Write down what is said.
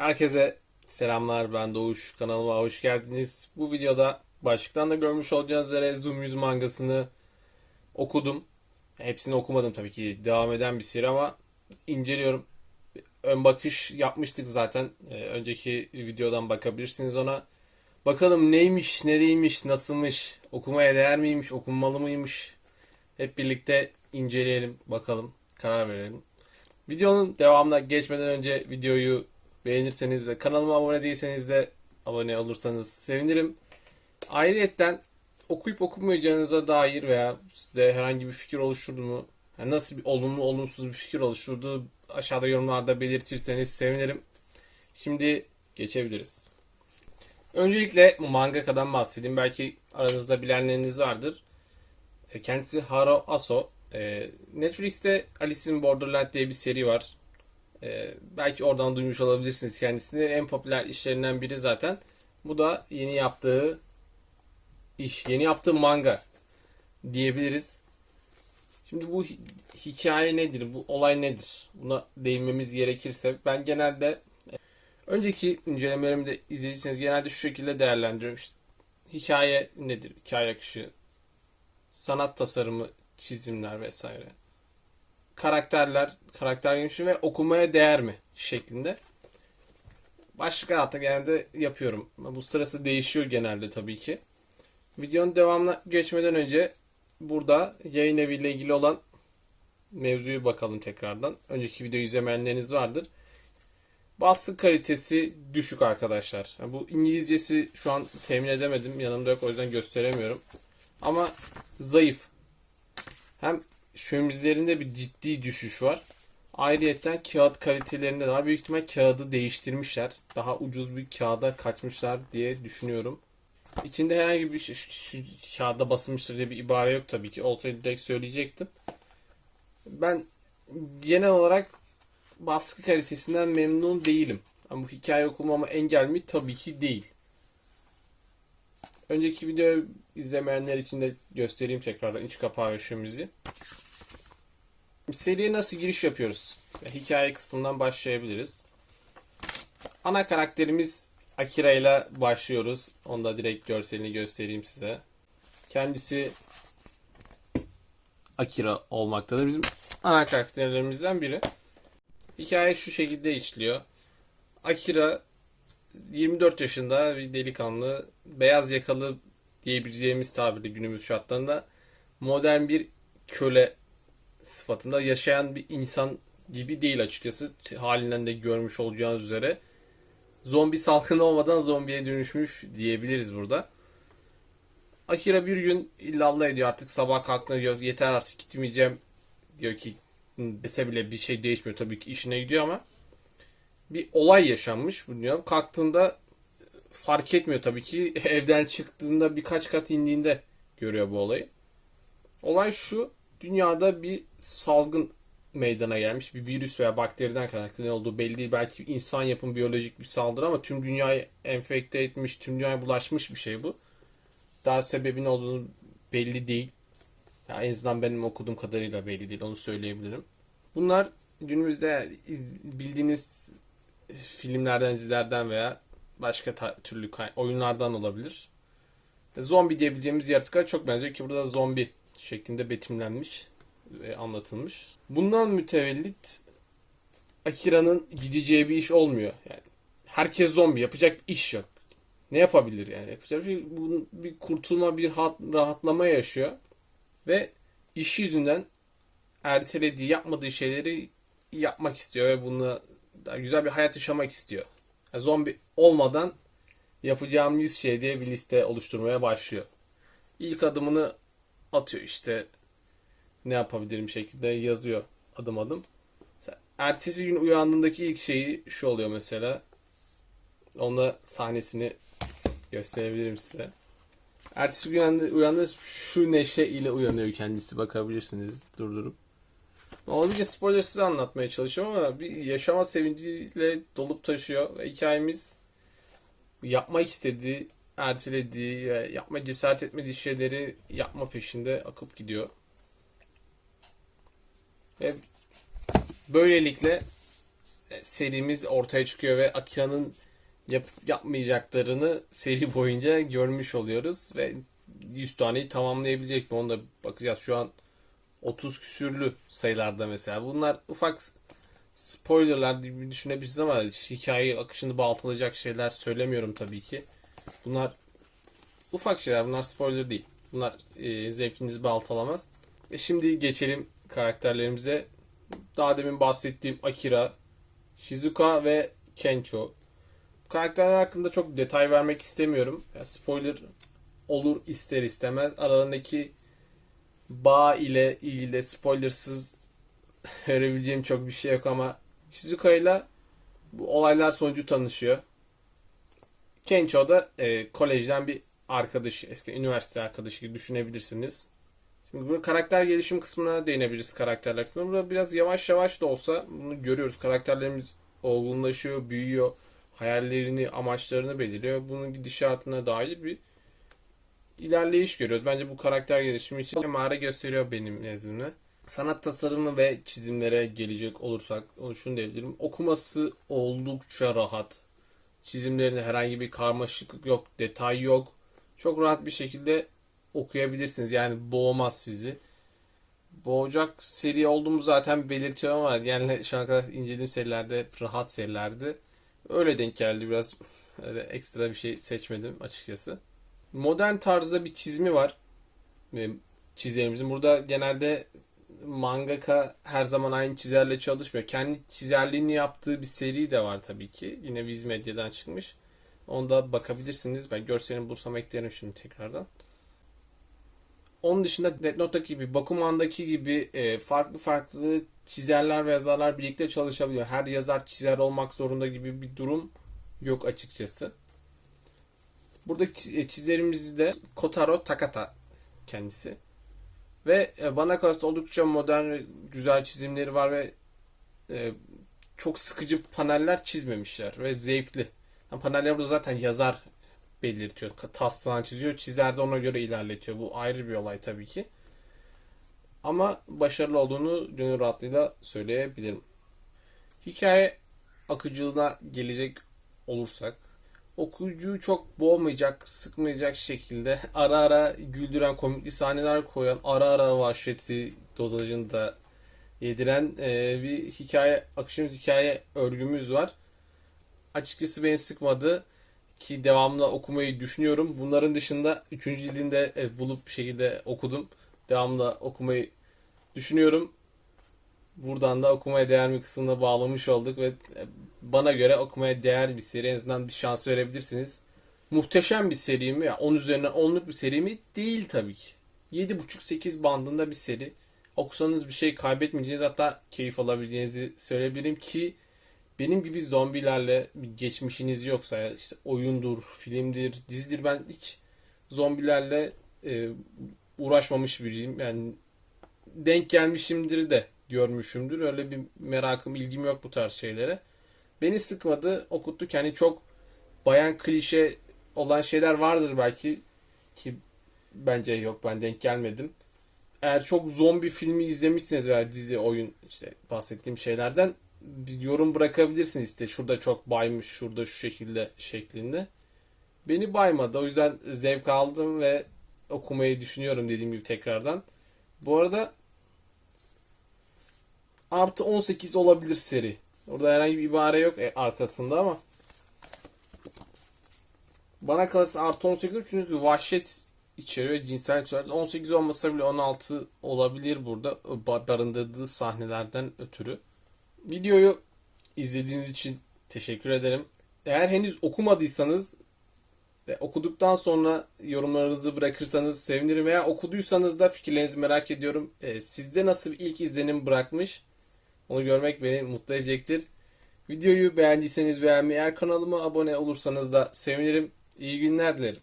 Herkese selamlar ben Doğuş kanalıma hoş geldiniz. Bu videoda başlıktan da görmüş olacağınız üzere Zoom 100 mangasını okudum. Hepsini okumadım tabii ki devam eden bir seri ama inceliyorum. Ön bakış yapmıştık zaten. Ee, önceki videodan bakabilirsiniz ona. Bakalım neymiş, ne değilmiş, nasılmış, okumaya değer miymiş, okunmalı mıymış? Hep birlikte inceleyelim, bakalım, karar verelim. Videonun devamına geçmeden önce videoyu beğenirseniz ve kanalıma abone değilseniz de abone olursanız sevinirim. Ayrıyetten okuyup okumayacağınıza dair veya sizde herhangi bir fikir oluşturdu mu, yani nasıl bir olumlu olumsuz bir fikir oluşturdu aşağıda yorumlarda belirtirseniz sevinirim. Şimdi geçebiliriz. Öncelikle mangakadan bahsedeyim. Belki aranızda bilenleriniz vardır. E, Kendisi Haro Aso. E, Netflix'te Alice in Borderland diye bir seri var. E, belki oradan duymuş olabilirsiniz kendisini. En popüler işlerinden biri zaten. Bu da yeni yaptığı iş, yeni yaptığı manga diyebiliriz. Şimdi bu hi- hikaye nedir? Bu olay nedir? Buna değinmemiz gerekirse ben genelde önceki incelemelerimi de izlediyseniz genelde şu şekilde değerlendiriyorum. İşte hikaye nedir? Hikaye akışı, sanat tasarımı, çizimler vesaire. Karakterler, karakter gelişimi ve okumaya değer mi şeklinde. Başlık altında genelde yapıyorum. Bu sırası değişiyor genelde tabii ki. Videonun devamına geçmeden önce burada yayın eviyle ilgili olan mevzuyu bakalım tekrardan. Önceki videoyu izlemeyenleriniz vardır. Baskı kalitesi düşük arkadaşlar. Yani bu İngilizcesi şu an temin edemedim. Yanımda yok o yüzden gösteremiyorum. Ama zayıf. Hem şömizlerinde bir ciddi düşüş var. Ayrıyeten kağıt kalitelerinde de var. Büyük ihtimal kağıdı değiştirmişler. Daha ucuz bir kağıda kaçmışlar diye düşünüyorum. İçinde herhangi bir şey, şu, şu kağıda basılmıştır diye bir ibare yok tabii ki. Olsaydı direkt söyleyecektim. Ben genel olarak baskı kalitesinden memnun değilim. Ama bu hikaye okumama engel mi? Tabii ki değil. Önceki videoyu izlemeyenler için de göstereyim tekrardan iç kapağı ışığımızı. Seriye nasıl giriş yapıyoruz? Hikaye kısmından başlayabiliriz. Ana karakterimiz Akira ile başlıyoruz. Onda direkt görselini göstereyim size. Kendisi Akira olmaktadır. Bizim ana karakterlerimizden biri. Hikaye şu şekilde işliyor. Akira 24 yaşında bir delikanlı, beyaz yakalı diyebileceğimiz tabirle günümüz şartlarında modern bir köle sıfatında yaşayan bir insan gibi değil açıkçası. Halinden de görmüş olacağınız üzere. Zombi salgını olmadan zombiye dönüşmüş diyebiliriz burada. Akira bir gün illallah ediyor artık sabah kalktığında diyor yeter artık gitmeyeceğim diyor ki dese bile bir şey değişmiyor tabii ki işine gidiyor ama bir olay yaşanmış dünya. Kalktığında fark etmiyor tabii ki. Evden çıktığında birkaç kat indiğinde görüyor bu olayı. Olay şu. Dünyada bir salgın meydana gelmiş. Bir virüs veya bakteriden kaynaklı olduğu belli değil. Belki insan yapım biyolojik bir saldırı ama tüm dünyayı enfekte etmiş, tüm dünyaya bulaşmış bir şey bu. Daha sebebi ne olduğunu belli değil. Ya en azından benim okuduğum kadarıyla belli değil. Onu söyleyebilirim. Bunlar günümüzde bildiğiniz filmlerden, dizilerden veya başka türlü oyunlardan olabilir. Zombi diyebileceğimiz yaratıklar çok benziyor ki burada zombi şeklinde betimlenmiş ve anlatılmış. Bundan mütevellit Akira'nın gideceği bir iş olmuyor. Yani herkes zombi yapacak bir iş yok. Ne yapabilir yani? Yapacak bir, bunun bir kurtulma, bir rahat, rahatlama yaşıyor. Ve iş yüzünden ertelediği, yapmadığı şeyleri yapmak istiyor ve bunu güzel bir hayat yaşamak istiyor. Yani zombi olmadan yapacağım 100 şey diye bir liste oluşturmaya başlıyor. İlk adımını atıyor işte ne yapabilirim şekilde yazıyor adım adım. Ertesi gün uyandığındaki ilk şeyi şu oluyor mesela. Onda sahnesini gösterebilirim size. Ertesi gün uyandı, şu neşe ile uyanıyor kendisi bakabilirsiniz durdurup. Olabildiğince spoiler size anlatmaya çalışıyorum ama bir yaşama sevinciyle dolup taşıyor. Hikayemiz yapmak istediği, ertelediği, yapma cesaret etmediği şeyleri yapma peşinde akıp gidiyor. Ve böylelikle e, serimiz ortaya çıkıyor ve Akira'nın yap, yapmayacaklarını seri boyunca görmüş oluyoruz ve 100 taneyi tamamlayabilecek mi onu da bakacağız. Şu an 30 küsürlü sayılarda mesela. Bunlar ufak spoilerlar gibi düşünebilirsiniz ama hikaye akışını baltalayacak şeyler söylemiyorum tabii ki. Bunlar ufak şeyler. Bunlar spoiler değil. Bunlar e, zevkinizi baltalamaz. Ve şimdi geçelim karakterlerimize. Daha demin bahsettiğim Akira, Shizuka ve Kencho. Bu karakterler hakkında çok detay vermek istemiyorum. Yani spoiler olur ister istemez. Aralarındaki bağ ile ilgili spoilersız verebileceğim çok bir şey yok ama Shizuka ile bu olaylar sonucu tanışıyor. Kencho da e, kolejden bir arkadaşı, eski üniversite arkadaşı gibi düşünebilirsiniz. Şimdi bu karakter gelişim kısmına değinebiliriz karakterler kısmına. Burada biraz yavaş yavaş da olsa bunu görüyoruz. Karakterlerimiz olgunlaşıyor, büyüyor. Hayallerini, amaçlarını belirliyor. Bunun gidişatına dair bir ilerleyiş görüyoruz. Bence bu karakter gelişimi için emare gösteriyor benim nezdimde. Sanat tasarımı ve çizimlere gelecek olursak şunu diyebilirim. Okuması oldukça rahat. Çizimlerinde herhangi bir karmaşıklık yok, detay yok. Çok rahat bir şekilde okuyabilirsiniz. Yani boğmaz sizi. Boğacak seri olduğumu zaten belirtiyorum ama yani şu ana kadar incelediğim serilerde rahat serilerdi. Öyle denk geldi biraz. Öyle ekstra bir şey seçmedim açıkçası. Modern tarzda bir çizimi var. Ve çizerimizin. Burada genelde mangaka her zaman aynı çizerle çalışmıyor. Kendi çizerliğini yaptığı bir seri de var tabii ki. Yine Viz Medya'dan çıkmış. Onda bakabilirsiniz. Ben görselini bulursam eklerim şimdi tekrardan. Onun dışında Death Note'daki gibi, Bakuman'daki gibi e, farklı farklı çizerler ve yazarlar birlikte çalışabiliyor. Her yazar çizer olmak zorunda gibi bir durum yok açıkçası. Buradaki e, çizerimiz de Kotaro Takata kendisi. Ve e, bana kalırsa oldukça modern güzel çizimleri var ve e, çok sıkıcı paneller çizmemişler ve zevkli. Yani paneller burada zaten yazar belirtiyor. Taslağını çiziyor. Çizer de ona göre ilerletiyor. Bu ayrı bir olay tabii ki. Ama başarılı olduğunu gönül rahatlığıyla söyleyebilirim. Hikaye akıcılığına gelecek olursak okuyucuyu çok boğmayacak, sıkmayacak şekilde ara ara güldüren komikli sahneler koyan, ara ara vahşeti dozajını da yediren e, bir hikaye, akışımız hikaye örgümüz var. Açıkçası beni sıkmadı ki devamlı okumayı düşünüyorum. Bunların dışında 3. cildinde e, bulup bir şekilde okudum. Devamlı okumayı düşünüyorum. Buradan da okumaya değer mi kısmına bağlamış olduk ve e, bana göre okumaya değer bir seri. En azından bir şans verebilirsiniz. Muhteşem bir seri mi? 10 üzerinden 10'luk bir seri mi? Değil tabii ki. 7.5-8 bandında bir seri. Okusanız bir şey kaybetmeyeceğiniz hatta keyif alabileceğinizi söyleyebilirim ki benim gibi zombilerle bir geçmişiniz yoksa işte oyundur, filmdir, dizidir ben hiç zombilerle e, uğraşmamış biriyim. Yani denk gelmişimdir de görmüşümdür. Öyle bir merakım, ilgim yok bu tarz şeylere. Beni sıkmadı, okuttu. Yani çok bayan klişe olan şeyler vardır belki ki bence yok ben denk gelmedim. Eğer çok zombi filmi izlemişsiniz veya dizi, oyun işte bahsettiğim şeylerden bir yorum bırakabilirsiniz işte şurada çok baymış, şurada şu şekilde şeklinde. Beni baymadı. O yüzden zevk aldım ve okumayı düşünüyorum dediğim gibi tekrardan. Bu arada artı 18 olabilir seri. Orada herhangi bir ibare yok e, arkasında ama bana kalırsa artı 18 çünkü vahşet içeriyor ve cinsel içeriyor. 18 olmasa bile 16 olabilir burada barındırdığı sahnelerden ötürü. Videoyu izlediğiniz için teşekkür ederim. Eğer henüz okumadıysanız ve okuduktan sonra yorumlarınızı bırakırsanız sevinirim veya okuduysanız da fikirlerinizi merak ediyorum. E, sizde nasıl bir ilk izlenim bırakmış? Onu görmek beni mutlu edecektir. Videoyu beğendiyseniz beğenmeyi, eğer kanalıma abone olursanız da sevinirim. İyi günler dilerim.